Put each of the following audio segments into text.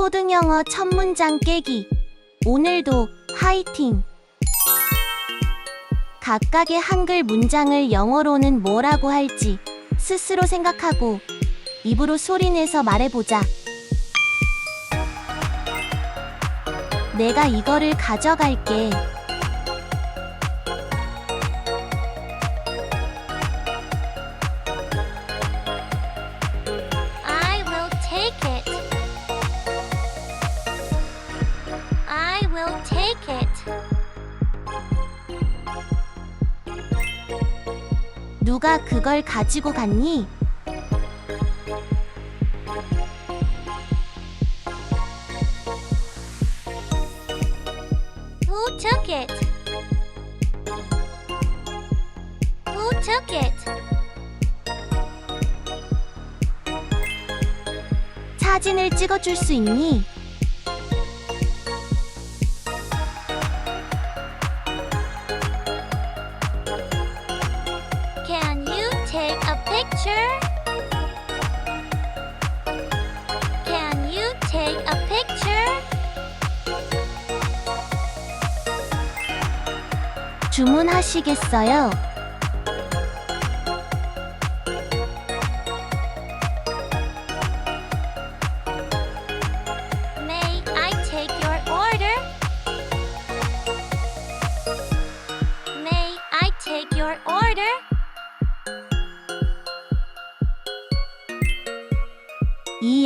초등영어 첫 문장 깨기. 오늘도 화이팅! 각각의 한글 문장을 영어로는 뭐라고 할지 스스로 생각하고 입으로 소리내서 말해보자. 내가 이거를 가져갈게. I will take it. 누가 그걸 가지고 갔니? Who took it? Who took it? 사진을 찍어줄 수 있니? 주문하시겠어요?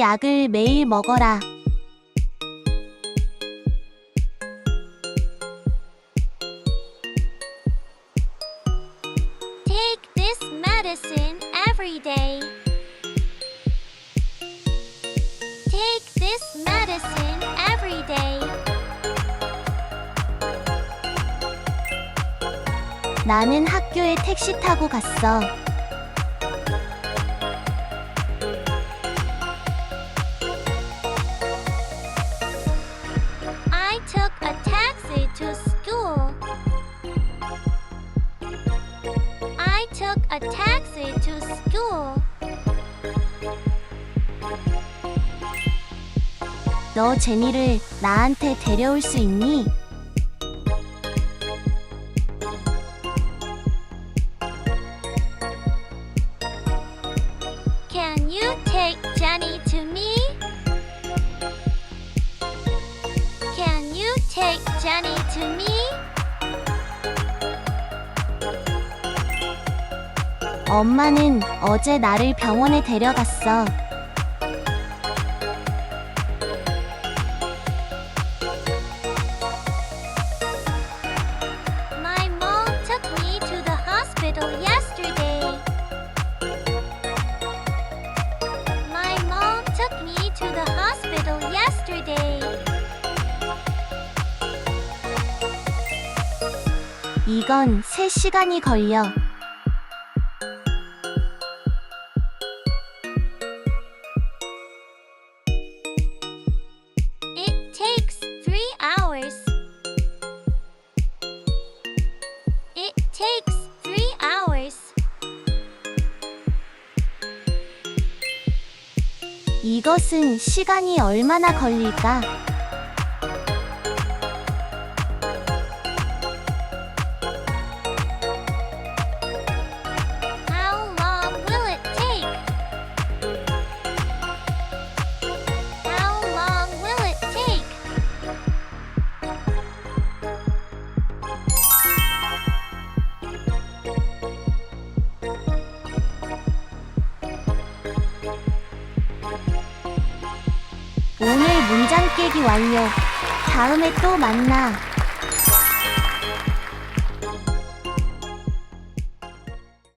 약을 매일 먹어라. medicine every day. Take this medicine every day. 나는 학교에 택시 타고 갔어. I took a taxi to school. I took a taxi 너 제니를 나한테 데려올 수 있니? 엄마는 어제 나를 병원에 데려갔어. 이건 3시간이 걸려. It takes three hours. It takes three hours. 이것은 시간이 얼마나 걸릴까? 문장 깨기 완료. 다음에 또 만나.